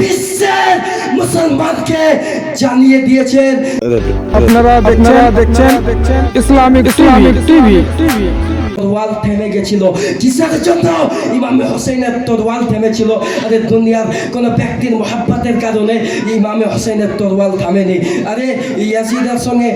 বিশ্বের মুসলমানকে জানিয়ে দিয়েছেন। আপনারা দেখছেন দেখছেন ইসলামিক ইসলামিক টিভি। তরওয়াল থেমে গেছিল। কিসের জন্য ইমাম হোসেনের তরওয়াল থেমেছিল, আরে দুনিয়ার কোন ব্যক্তির মোহাব্বতের কারণে ইমামে হোসেনের তরওয়াল থামেনি। আরে ইয়াজিদের সঙ্গে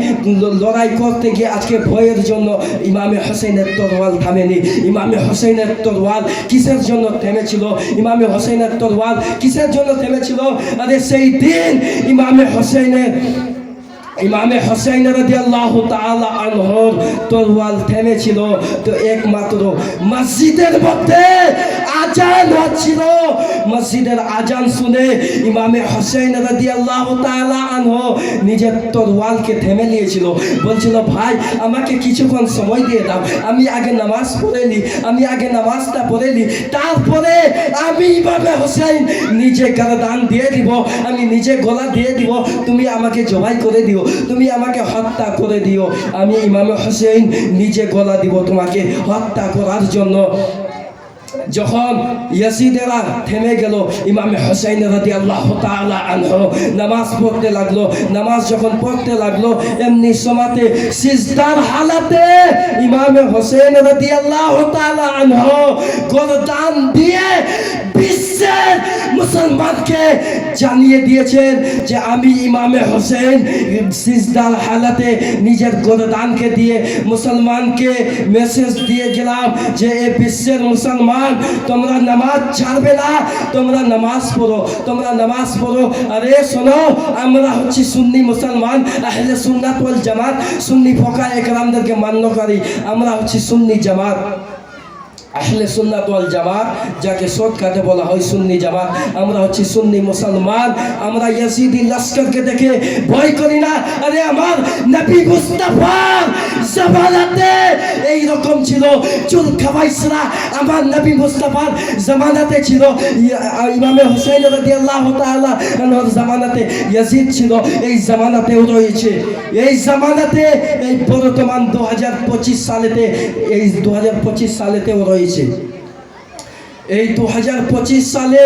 লড়াই করতে গিয়ে আজকে ভয়ের জন্য ইমামে হোসেনের তরওয়াল থামেনি। ইমামে হোসেনের তরওয়াল কিসের জন্য থেমেছিল? ইমামে হোসেনের তরওয়াল কিসের জন্য থেমেছিল? আরে সেই দিন ইমামে হোসেনের ইমামে হোসেন রাদিয়াল্লাহু তাআলা আনহর তরওয়াল থেমেছিল। তো একমাত্র মসজিদের মধ্যে আজান হচ্ছিল। মসজিদের আজান শুনে ইমামে হোসেন রাদিয়াল্লাহু তাআলা আনহ নিজের তরওয়ালকে থেমে নিয়েছিল। বলছিল, ভাই, আমাকে কিছুক্ষণ সময় দিয়ে দাও। আমি আগে নামাজ পড়ে নি, আমি আগে নামাজটা পড়ে নি। তারপরে আমি ইমামে হোসেন নিজে গরদান দিয়ে দিব, আমি নিজে গলা দিয়ে দিব। তুমি আমাকে জবাই করে দিও। তুমি আমাকে হত্যা করে দিও। আমি ইমামে হোসেন নিজে গলা দিব তোমাকে হত্যা করার জন্য। যখন ইয়াসিদেরা থেমে গেল, ইমামে হোসেন রাদি আল্লাহ আনহু নামাজ পড়তে লাগল। নামাজ যখন পড়তে লাগল, এমনি সমাতে সিজদার হালাতে ইমামে হোসেন রাদি আল্লাহ আনহু গরদান দিয়ে বিশ্বের মুসলমানকে জানিয়ে দিয়েছেন যে আমি ইমামে হোসেন সিজদার হালাতে নিজের গরদানকে দিয়ে মুসলমানকে মেসেজ দিয়ে গেলাম যে, এ বিশ্বের মুসলমান, তোমরা নামাজ ছাড়বে না, তোমরা নামাজ পড়ো, তোমরা নামাজ পড়ো। আরে, শোনো, আমরা হচ্ছি সুন্নি মুসলমান, আহলে সুন্নাত ওয়াল জামাত, সুন্নি ফকা একরামদেরকে মান্যকারী আমরা হচ্ছি সুন্নি জামাত। আহলে সুন্নাত ওয়াল জামাত, যাকে শর্টকাটে বলা হয় সুন্নি জামাত। আমরা হচ্ছি সুন্নি মুসলমান, আমরা ইয়াসিদি লস্করকে দেখে ভয় করি না। আরে আমার নবী মুস্তাফার জামানাতে এই রকম ছিল, চুল খাবাইসরা আমার নবী মুস্তাফার জামানাতে ছিল। ইমামে হোসেন রাদিয়াল্লাহু তাআলা আনহুর জামানাতে ইয়াজিদ ছিল, এই জামানাতেও রয়েছে। এই জামানাতে এই বর্তমান দু হাজার পঁচিশ সালেতে, এই দু হাজার পঁচিশ সালেতেও রয়েছে। için. এই দু হাজার পঁচিশ সালে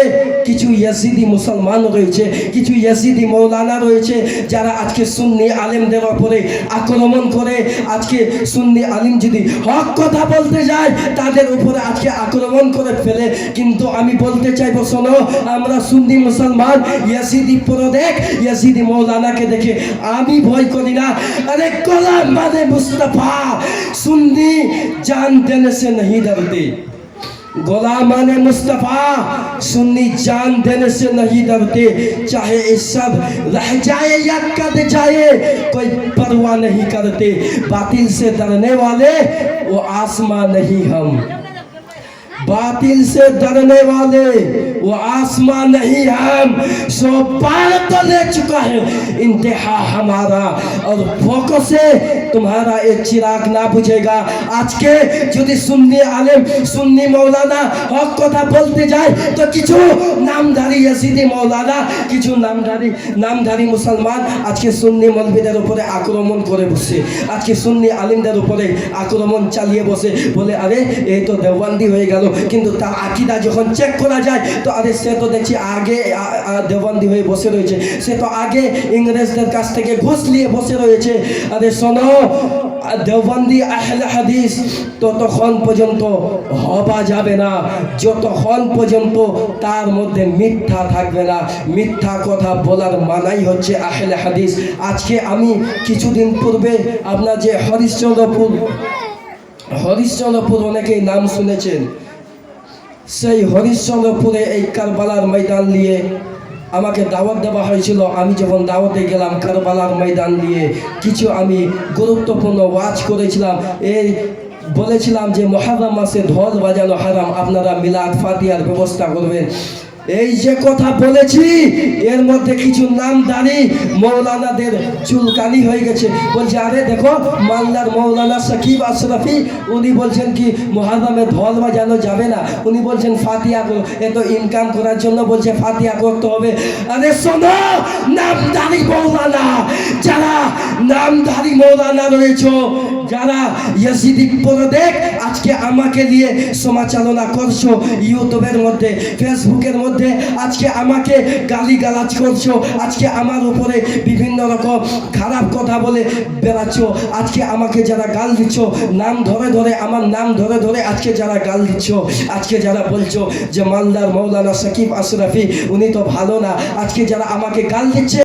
কিছু ইয়াজিদি মুসলমান রয়েছে, কিছু ইয়াজিদি মৌলানা রয়েছে, যারা আজকে সুন্নি আলেমদের ওপরে আক্রমণ করে, আজকে সুন্নি আলিম যদি হক কথা বলতে যায়, তাদের উপরে আজকে আক্রমণ করে ফেলে। কিন্তু আমি বলতে চাইব, শোনো, আমরা সুন্নি মুসলমান, ইয়াজিদি পুরো দেখ ইয়াজিদি মৌলানাকে দেখে আমি ভয় করি না। আরে কলাম মানে মুস্তফা, সুন্নি জান দেনে সে নহি ডরতে गुलामान मुस्तफ़ा, सुन्नी जान देने से नहीं डरते। चाहे ये सब रह जाए या कट जाए, कोई परवाह नहीं करते। बातिल से डरने वाले, वो आसमां नहीं हम। बातिल से डरने वाले वो आसमां नहीं हम सो पार तो ले चुका है इंतहा हमारा और फोको से तुम्हारा एक चिराग ना बुझेगा आज के যদি সুন্নি আলেম সুন্নি মৌলানা হক কথা বলতে যায় তো কিছু নামধারী ইয়াসিদি মৌলানা কিছু নামধারী নামধারী মুসলমান আজকে সুন্নি মলবিদের উপরে আক্রমণ করে বসে আজকে সুন্নি আলিমদের উপরে আক্রমণ চালিয়ে বসে বলে আরে এই তো দেওবন্দি হয়ে গেল কিন্তু তার আকিদা যখন চেক করা যায়, তো আরে সে তো দেখছি আগে দেওবন্দি হয়ে বসে রয়েছে। সে তো আগে ইংরেজদের কাছ থেকে ঘুষ নিয়ে বসে রয়েছে। আরে শোনো, দেওবন্দি আহলে হাদিস ততক্ষণ পর্যন্ত হবা যাবে না। যতক্ষণ পর্যন্ত তার মধ্যে মিথ্যা থাকবে না। মিথ্যা কথা বলার মানাই হচ্ছে আহলে হাদিস। আজকে আমি কিছুদিন পূর্বে আপনার যে হরিশ্চন্দ্রপুর হরিশ্চন্দ্রপুর অনেকেই নাম শুনেছেন। সেই হরিশ্চন্দ্রপুরে এই কারবালার ময়দান নিয়ে আমাকে দাওয়াত দেওয়া হয়েছিল। আমি যখন দাওয়াতে গেলাম, কারবালার ময়দান নিয়ে কিছু আমি গুরুত্বপূর্ণ ওয়াজ করেছিলাম। এই বলেছিলাম যে, মহারাম মাসে ধর বাজানো হারাম। আপনারা মিলাদ ফাতিয়ার ব্যবস্থা করবেন। এই যে কথা বলেছি, এর মধ্যে কিছু নাম দাঁড়ি মৌলানাদের চুলকানি হয়ে গেছে। বলছে, আরে দেখো, মালদার মৌলানা সাকিব আশরাফি, উনি বলছেন কি মহাদামে ঢল যেন যাবে না। উনি বলছেন, ফাতিয়া কো এত ইনকাম করার জন্য বলছে, ফাতিয়া করতে হবে। আরে শোনো নাম দাঁড়ি মৌলানা নামধারী মৌলানা রয়েছে। যারা ইয়াসিদি দেখ আজকে আমাকে দিয়ে সমাচালনা করছ ইউটিউবের মধ্যে, ফেসবুকের মধ্যে। আজকে আমাকে গালি গালাজ করছ। আজকে আমার উপরে বিভিন্ন রকম খারাপ কথা বলে বেড়াচ্ছ। আজকে আমাকে যারা গাল দিচ্ছ, নাম ধরে ধরে, আমার নাম ধরে ধরে আজকে যারা গাল দিচ্ছ, আজকে যারা বলছো যে মালদার মৌলানা সাকিব আশরাফি, উনি তো ভালো না। আজকে যারা আমাকে গাল দিচ্ছে